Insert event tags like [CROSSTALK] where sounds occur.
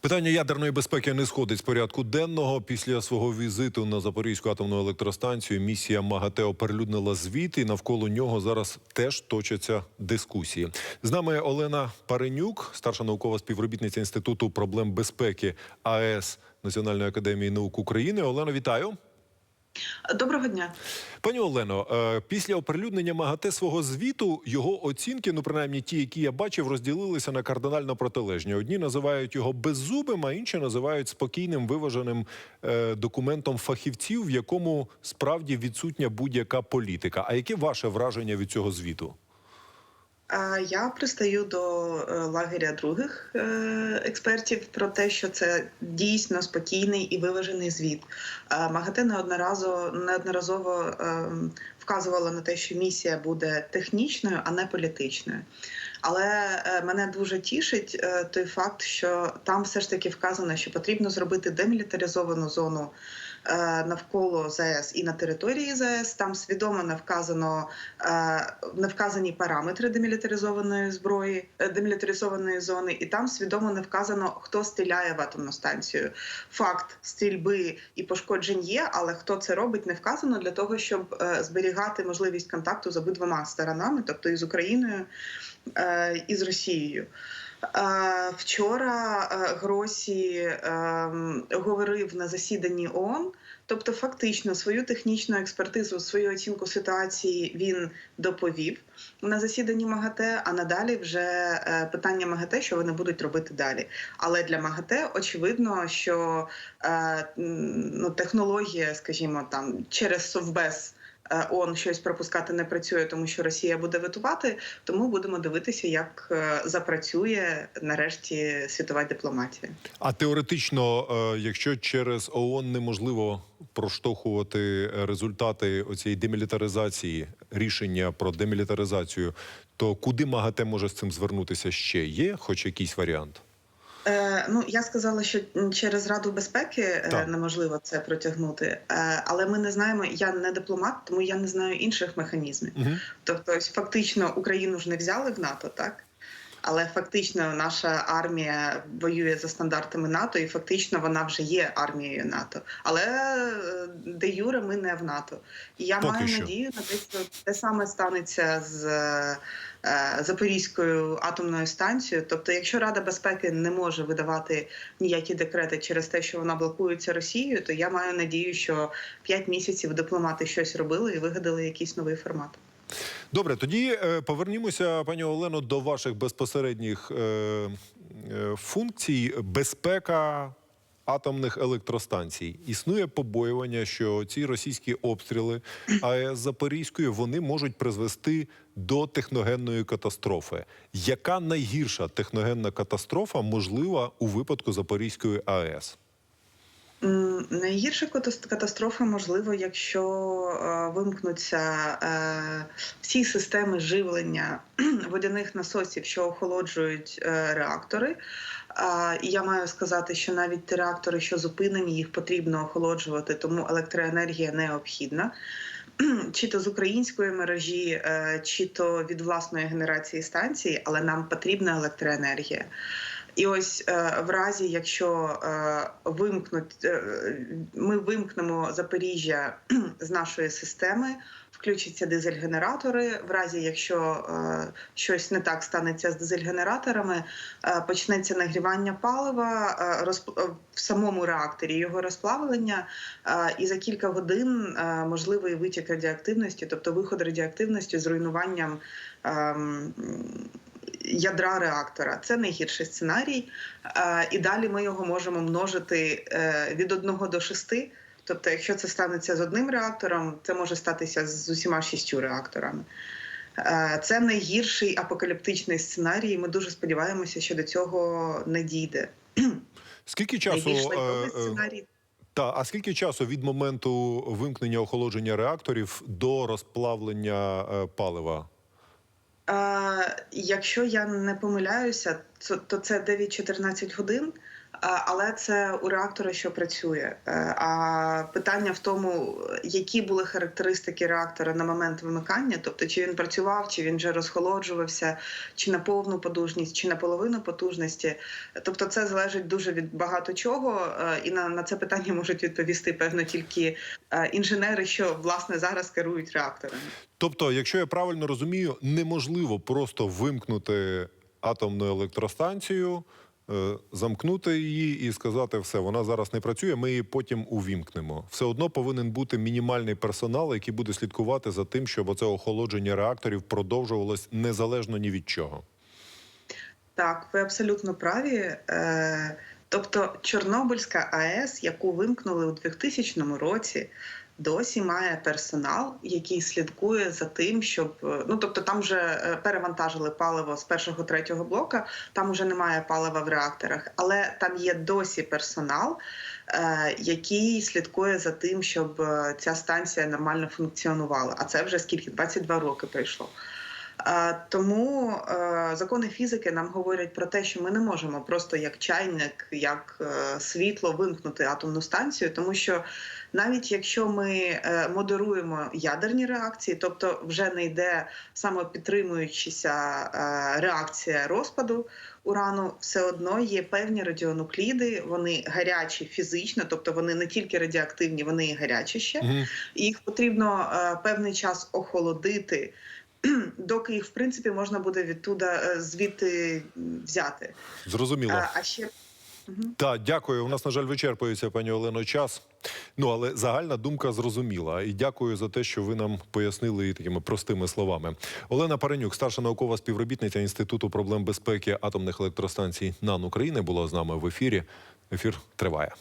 Питання ядерної безпеки не сходить з порядку денного. Після свого візиту на Запорізьку атомну електростанцію місія МАГАТЕ оприлюднила звіт, і навколо нього зараз теж точаться дискусії. З нами Олена Паренюк, старша наукова співробітниця інституту проблем безпеки АЕС Національної академії наук України. Олено, вітаю. Доброго дня. Пані Олено, е, після оприлюднення МАГАТЕ свого звіту його оцінки, ну принаймні ті, які я бачив, розділилися на кардинально протилежні. Одні називають його беззубим, а інші називають спокійним виваженим е, документом фахівців, в якому справді відсутня будь-яка політика. А яке ваше враження від цього звіту? Я пристаю до е, лагеря других е, експертів про те, що це дійсно спокійний і виважений звіт. МАГАТЕ неодноразово неодноразово е, вказувало на те, що місія буде технічною, а не політичною. Але е, мене дуже тішить той факт, що там все ж таки вказано, що потрібно зробити демілітаризовану зону навколо ЗАЕС і на території ЗАЕС. Там свідомо не вказано е, не вказані параметри демілітаризованої зброї, е, демілітаризованої зони, і там свідомо не вказано, хто стріляє в атомну станцію. Факт стрільби і пошкоджень є, але хто це робить, не вказано для того, щоб е, зберігати можливість контакту з обидвома сторонами, тобто і з Україною е, і з Росією. Вчора е, Гросі е, говорив на засіданні ООН, тобто фактично свою технічну експертизу, свою оцінку ситуації він доповів на засіданні МАГАТЕ. А надалі вже е, питання МАГАТЕ, що вони будуть робити далі. Але для МАГАТЕ очевидно, що е, ну, технологія, скажімо, там через Совбез. Е, ООН щось пропускати не працює, тому що Росія буде витувати. Тому будемо дивитися, як е, запрацює нарешті світова дипломатія. А теоретично, е, якщо через ООН неможливо проштовхувати результати оцієї демілітаризації, рішення про демілітаризацію, то куди МАГАТЕ може з цим звернутися ще? Є хоч якийсь варіант? Е, ну я сказала, що через Раду безпеки е, Так. неможливо це протягнути, е, але ми не знаємо. Я не дипломат, тому я не знаю інших механізмів. Угу. Тобто, фактично Україну ж не взяли в НАТО, так? Але фактично наша армія воює за стандартами НАТО, і фактично вона вже є армією НАТО. Але е, де Юре ми не в НАТО. І я Поки маю що. надію на те, що те саме станеться з е, Запорізькою атомною станцією. Тобто, якщо Рада безпеки не може видавати ніякі декрети через те, що вона блокується Росією, то я маю надію, що 5 місяців дипломати щось робили і вигадали якийсь новий формат. Добре, тоді е, повернімося, пані Олено, до ваших безпосередніх е, е, функцій. Безпека атомних електростанцій. Існує побоювання, що ці російські обстріли АЕС Запорізької вони можуть призвести до техногенної катастрофи. Яка найгірша техногенна катастрофа можлива у випадку Запорізької АЕС? Найгірша катас- катастрофа можливо, якщо е, вимкнуться е, всі системи живлення [CLEARS THROAT] водяних насосів, що охолоджують е, реактори. І я маю сказати, що навіть ті реактори, що зупинені, їх потрібно охолоджувати, тому електроенергія необхідна. [CLEARS THROAT] Чи то з української мережі, чи то від власної генерації станції, але нам потрібна електроенергія. І ось е, в разі, якщо е, вимкнуть, е, ми вимкнемо Запоріжжя [CLEARS THROAT] з нашої системи, включаться дизель-генератори. В разі, якщо щось не так станеться з дизель-генераторами, почнеться нагрівання палива в самому реакторі, його розплавлення, і за кілька годин можливий витік радіоактивності, тобто виход радіоактивності з руйнуванням. Ядра реактора. Це найгірший сценарій. Е, І далі ми його можемо множити е, від 1 до 6. Тобто, якщо це станеться з одним реактором, це може статися з усіма шістю реакторами. Е, Це найгірший апокаліптичний сценарій. Ми дуже сподіваємося, що до цього не дійде. Скільки часу сценарій Та а скільки часу від моменту вимкнення охолодження реакторів до розплавлення палива? Якщо я не помиляюся, то це 9-14 годин. А, Але це у реактора, що працює. Е, А питання в тому, які були характеристики реактора на момент вимикання, тобто чи він працював, чи він вже розхолоджувався, чи на повну потужність, чи на половину потужності. Тобто, це залежить дуже від багато чого, е, і на, на це питання можуть відповісти певно тільки е, інженери, що власне зараз керують реакторами. Тобто, якщо я правильно розумію, неможливо просто вимкнути атомну електростанцію, е, замкнути її і сказати, все, вона зараз не працює, ми її потім увімкнемо. Все одно повинен бути мінімальний персонал, який буде слідкувати за тим, щоб оце охолодження реакторів продовжувалось незалежно ні від чого. Так, ви абсолютно праві. Е, Тобто Чорнобильська АЕС, яку вимкнули у 2000 році, досі має персонал, який слідкує за тим, щоб е, ну тобто там вже е, перевантажили паливо з першого третього блока, там вже немає палива в реакторах, але там є досі персонал, е, який слідкує за тим, щоб ця станція нормально функціонувала. А це вже скільки 22 роки пройшло. Тому е, закони фізики нам говорять про те, що ми не можемо просто як чайник, як е, світло вимкнути атомну станцію, тому що навіть якщо ми е, модеруємо ядерні реакції, тобто вже не йде самопідтримуючися е, реакція розпаду урану, все одно є певні радіонукліди, вони гарячі фізично, тобто вони не тільки радіоактивні, вони і гарячі ще. Їх потрібно певний час охолодити, [CLEARS THROAT] доки їх в принципі можна буде відтуда е, звідти взяти. Зрозуміло. А, а ще. Так, дякую. У нас, на жаль, вичерпується, пані Олено, час. Ну, але загальна думка зрозуміла. І дякую за те, що ви нам пояснили її такими простими словами. Олена Паренюк, старша наукова співробітниця Інституту проблем безпеки атомних електростанцій НАН України, була з нами в ефірі. Ефір триває.